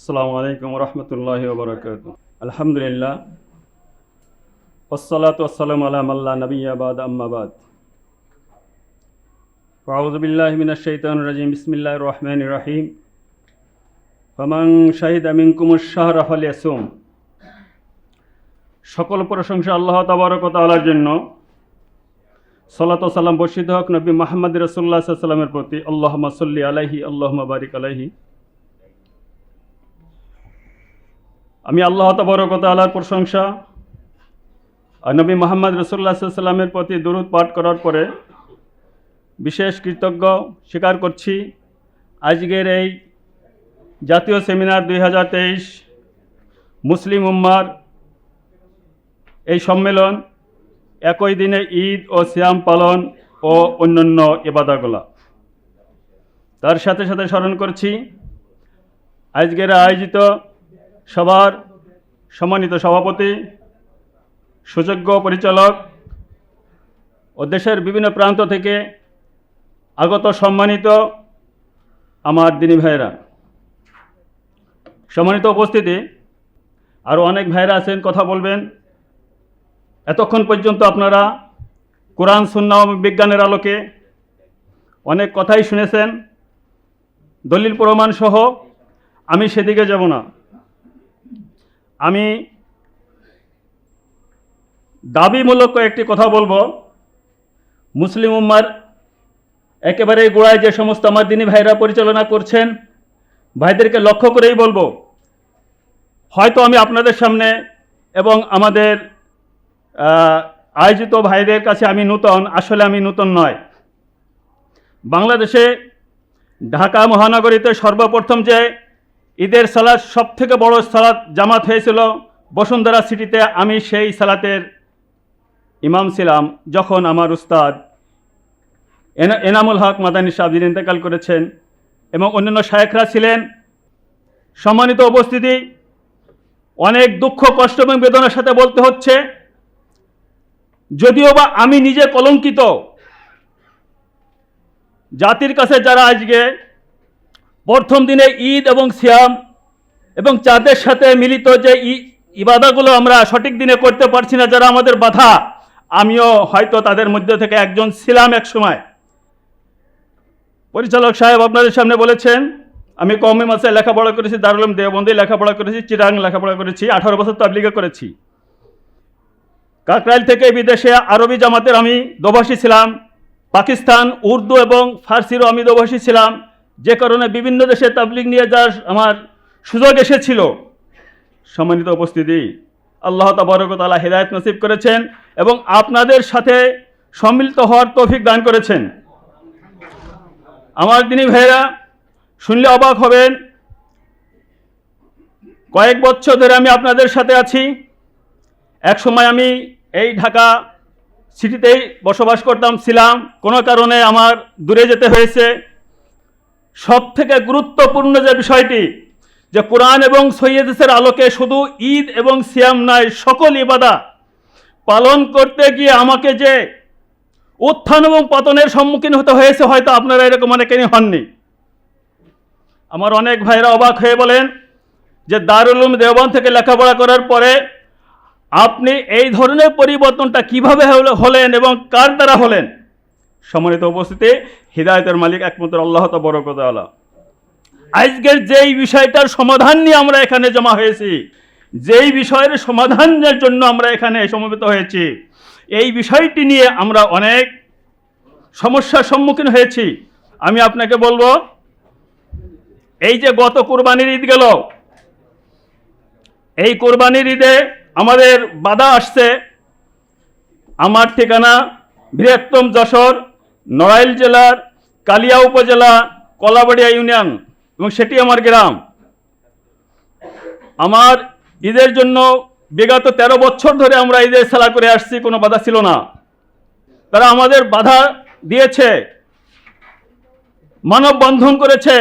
আসসালামু আলাইকুম রহমতুল্লাহ বরকাত আলহামদুলিল্লাহ। ওসলাত ওসালাম আলাম আল্লাহ নবীবাদ আম্মাবাদ ফাউজবিল্লাহ মিনাশাইতান রাজিম। বিসমিল্লাহ রহমান রাহিম। ফমাং শাহিদ আমিনকুমুর শাহ রাফাল ইয়াসুম সকল প্রশংসা আল্লাহ তাবারক তালার জন্য। সলাত সালাম বর্ষিত হক নবী মাহমদ রসুল্লাহ সাল্লামের প্রতি। আল্লাহ সাল্লি আলাইহি আল্লাহ বারিক আলাইহি। আমি আল্লাহ তবরকত আল্লাহর প্রশংসা নবী মোহাম্মদ রসুল্লাহ সাল্লামের প্রতি দরুদ পাঠ করার পরে বিশেষ কৃতজ্ঞ স্বীকার করছি। আজকের এই জাতীয় সেমিনার দুই হাজার তেইশ মুসলিম উম্মার এই সম্মেলন একই দিনে ঈদ ও শ্যাম পালন ও অন্যান্য এবাদাগুলা তার সাথে সাথে স্মরণ করছি, আজকের আয়োজিত সবার সম্মানিত সভাপতি, সুযোগ্য পরিচালক ও দেশের বিভিন্ন প্রান্ত থেকে আগত সম্মানিত আমার দিনী ভাইয়েরা। সম্মানিত উপস্থিতি, আরও অনেক ভাইয়েরা আছেন, কথা বলবেন। এতক্ষণ পর্যন্ত আপনারা কোরআন সুন্না বিজ্ঞানের আলোকে অনেক কথাই শুনেছেন। দলিল প্রমাণ সহ আমি সেদিকে যাব না। আমি দাবিমূলক কয়েকটি কথা বলব। মুসলিম উম্মার একেবারে গোড়ায় যে সমস্ত আমার দিনী ভাইরা পরিচালনা করছেন, ভাইদেরকে লক্ষ্য করেই বলব, হয়তো আমি আপনাদের সামনে এবং আমাদের আয়োজিত ভাইদের কাছে আমি নূতন, আসলে আমি নূতন নয়। বাংলাদেশে ঢাকা মহানগরীতে সর্বপ্রথম যে ঈদের সালাদ সব থেকে বড় সালাদ জামাত হয়েছিল। বসুন্ধরা সিটিতে আমি সেই সালাতের ইমাম ছিলাম, যখন আমার উস্তাদ এনা- এনামুল হক মাদানী সাহেব যিনি ইন্তেকাল করেছেন এবং অন্যান্য শায়েখরা ছিলেন, সম্মানিত উপস্থিতি, অনেক দুঃখ, কষ্ট এবং বেদনার সাথে বলতে হচ্ছে, যদিও বা আমি নিজে কলঙ্কিত, জাতির কাছে যারা আজকে প্রথম দিনে ঈদ এবং সিয়াম এবং চাঁদের সাথে মিলিত যে ইবাদাগুলো আমরা সঠিক দিনে করতে পারছি না, যারা আমাদের বাধা, আমিও হয়তো তাদের মধ্যে থেকে একজন ছিলাম এক সময়। পরিচালক সাহেব আপনাদের সামনে বলেছেন, আমি কমে মাসে লেখাপড়া করেছি দারুলম দেওবন্দি লেখাপড়া করেছি, চিরাং লেখাপড়া করেছি, আঠারো বছর তাবলিগে করেছি। কাকরাইল থেকে বিদেশে আরবি জামাতের আমি দোভাষী ছিলাম, পাকিস্তান, উর্দু এবং ফার্সিরও আমি দোভাষী ছিলাম। যে কারণে বিভিন্ন দেশে তাবলিগ নিয়ে যাওয়ার আমার সুযোগ এসেছিল। সম্মানিত উপস্থিতি, আল্লাহ তাবরকতালা হেদায়ত নসিব করেছেন এবং আপনাদের সাথে সম্মিলিত হওয়ার তৌফিক দান করেছেন। আমার দিনী ভাইয়েরা, শুনলে অবাক হবেন, কয়েক বছর ধরে আমি আপনাদের সাথে আছি। এক সময় আমি এই ঢাকা সিটিতেই বসবাস করতাম, ছিলাম। কোনো কারণে আমার দূরে যেতে হয়েছে। সব থেকে গুরুত্বপূর্ণ যে বিষয়টি, যে কোরআন এবং সৈয়দেশের আলোকে শুধু ঈদ এবং সিয়াম নয়, সকল ইবাদা পালন করতে গিয়ে আমাকে যে উত্থান এবং পতনের সম্মুখীন হতে হয়েছে, হয়তো আপনারা এরকম অনেকেরই হননি। আমার অনেক ভাইরা অবাক হয়ে বলেন যে দারুল উলুম দেওবন্দ থেকে লেখাপড়া করার পরে আপনি এই ধরনের পরিবর্তনটা কীভাবে হলে- হলেন এবং কার দ্বারা হলেন? সম্মানিত উপস্থিতি, হৃদায়তের মালিক একমাত্র আল্লাহ তবরকতালা আজকের যেই বিষয়টার সমাধান নিয়ে আমরা এখানে জমা হয়েছি, যেই বিষয়ের সমাধানের জন্য আমরা এখানে সমবেত হয়েছি, এই বিষয়টি নিয়ে আমরা অনেক সমস্যার সম্মুখীন হয়েছি। আমি আপনাকে বলব, এই যে গত কোরবানির ঈদ গেল, এই কোরবানির ঈদে আমাদের বাধা আসছে। আমার ঠিকানা বৃহত্তম যশোর নড়াইল জেলার কালিয়া উপজেলা কলাবাড়িয়া ইউনিয়ন এবং সেটি আমার গ্রাম। আমার ঈদের জন্য বিগত তেরো বছর ধরে আমরা ঈদের খেলা করে আসছি, কোনো বাধা ছিল না। তারা আমাদের বাধা দিয়েছে, মানববন্ধন করেছে।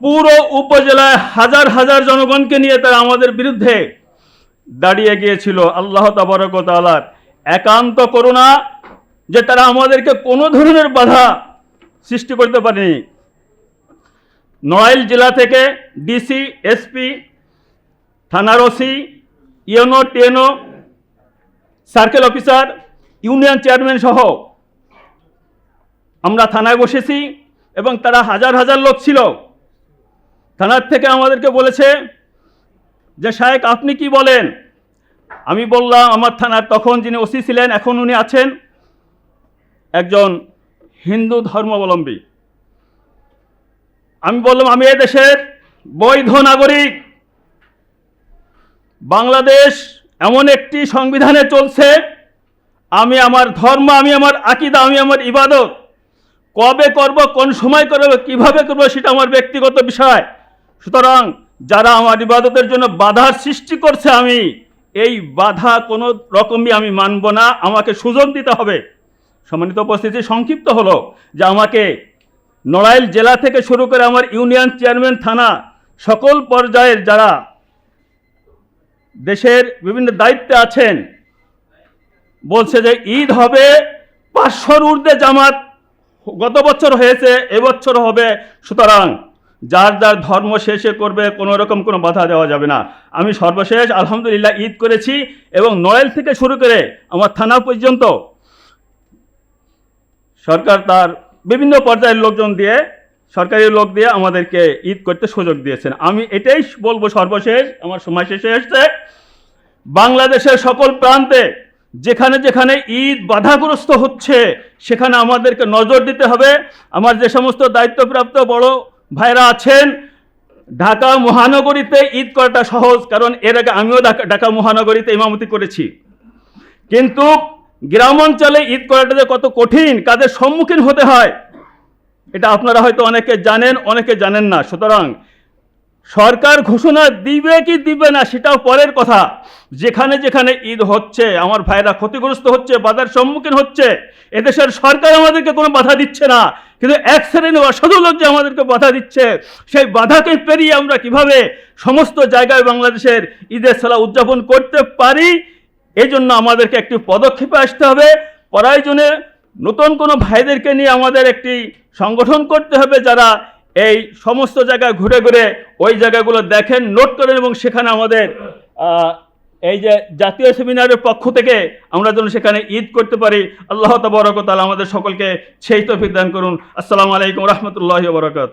পুরো উপজেলায় হাজার হাজার জনগণকে নিয়ে তারা আমাদের বিরুদ্ধে দাঁড়িয়ে গিয়েছিল। আল্লাহ তাবরকতালার একান্ত করুণা যে তারা আমাদেরকে কোনো ধরনের বাধা সৃষ্টি করতে পারেনি। নড়াইল জেলা থেকে ডিসি, এসপি, থানার OC UNO TNO, circle officer, union chairman সহ আমরা থানায় বসেছি এবং তারা হাজার হাজার লোক ছিল। থানার থেকে আমাদেরকে বলেছে যে, শায়েক, আপনি কি বলেন? আমি বললাম, আমার থানার তখন যিনি ওসি ছিলেন, এখন উনি আছেন। একজন হিন্দু ধর্মাবলম্বী। আমি বললাম, আমি দেশের বৈধ নাগরিক। বাংলাদেশ এমন একটি সংবিধানে চলছে, আমি আমার ধর্ম, আমি আমার আকিদা, আমি আমার ইবাদত কবে করব, কোন সময় করব, কীভাবে করব সেটা আমার ব্যক্তিগত বিষয়। সুতরাং যারা আমার ইবাদতের জন্য বাধার সৃষ্টি করছে আমি, এই বাধা কোনো রকমই আমি মানব না। আমাকে সুযোগ দিতে হবে। সম্মানিত উপস্থিতি, সংক্ষিপ্ত হলো যে আমাকে নড়াইল জেলা থেকে শুরু করে আমার ইউনিয়ন চেয়ারম্যান থানা সকল পর্যায়ের যারা দেশের বিভিন্ন দায়িত্বে আছেন, বলছে যে ঈদ হবে পাঁচশোর ঊর্ধ্বে জামাত গত বছর হয়েছে, এবছর হবে। সুতরাং যার যার ধর্ম শেষে করবে, কোনো রকম কোনো বাধা দেওয়া যাবে না। আমি সর্বশেষ আলহামদুলিল্লাহ ঈদ করেছি এবং নড়াইল থেকে শুরু করে আমার থানা পর্যন্ত সরকার তার বিভিন্ন পর্যায়ের লোকজন দিয়ে, সরকারি লোক দিয়ে আমাদেরকে ঈদ করতে সুযোগ দিয়েছেন। আমি এটাই বলব সর্বশেষ, আমার সময় শেষে এসছে। বাংলাদেশের সকল প্রান্তে যেখানে যেখানে ঈদ বাধাগ্রস্ত হচ্ছে, সেখানে আমাদেরকে নজর দিতে হবে। আমার যে সমস্ত দায়িত্বপ্রাপ্ত বড় ভাইরা আছেন, ঢাকা মহানগরীতে ঈদ করাটা সহজ, কারণ এর আগে আমিও ঢাকা মহানগরীতে ইমামতি করেছি। কিন্তু গ্রাম অঞ্চলে ঈদ করাটা যে কত কঠিন কাদের সম্মুখীন হতে হয়, এটা আপনারা হয়তো অনেকে জানেন অনেকে জানেন না। সুতরাং সরকার ঘোষণা দিবে কি দিবে না, সেটাও পরের কথা। যেখানে যেখানে ঈদ হচ্ছে, আমার ভাইরা ক্ষতিগ্রস্ত হচ্ছে, বাধার সম্মুখীন হচ্ছে, এদেশের সরকার আমাদেরকে কোনো বাধা দিচ্ছে না। কিন্তু এক শ্রেণি অসাধু লোক যে আমাদেরকে বাধা দিচ্ছে, সেই বাধাকে পেরিয়ে আমরা কীভাবে সমস্ত জায়গায় বাংলাদেশের ঈদের সালা উদযাপন করতে পারি এই জন্য আমাদেরকে একটি পদক্ষেপে আসতে হবে। প্রয়োজনে নতুন কোনো ভাইদেরকে নিয়ে আমাদের একটি সংগঠন করতে হবে যারা এই সমস্ত জায়গায় ঘুরে ঘুরে ওই জায়গাগুলো দেখেন নোট করেন এবং সেখানে আমাদের এই যে জাতীয় সেমিনারের পক্ষ থেকে আমরা যেন সেখানে ঈদ করতে পারি। আল্লাহ তবরকতাল আমাদের সকলকে সেই তৌফিক দান করুন। আসসালামু আলাইকুম রহমতুল্লাহ বরকাত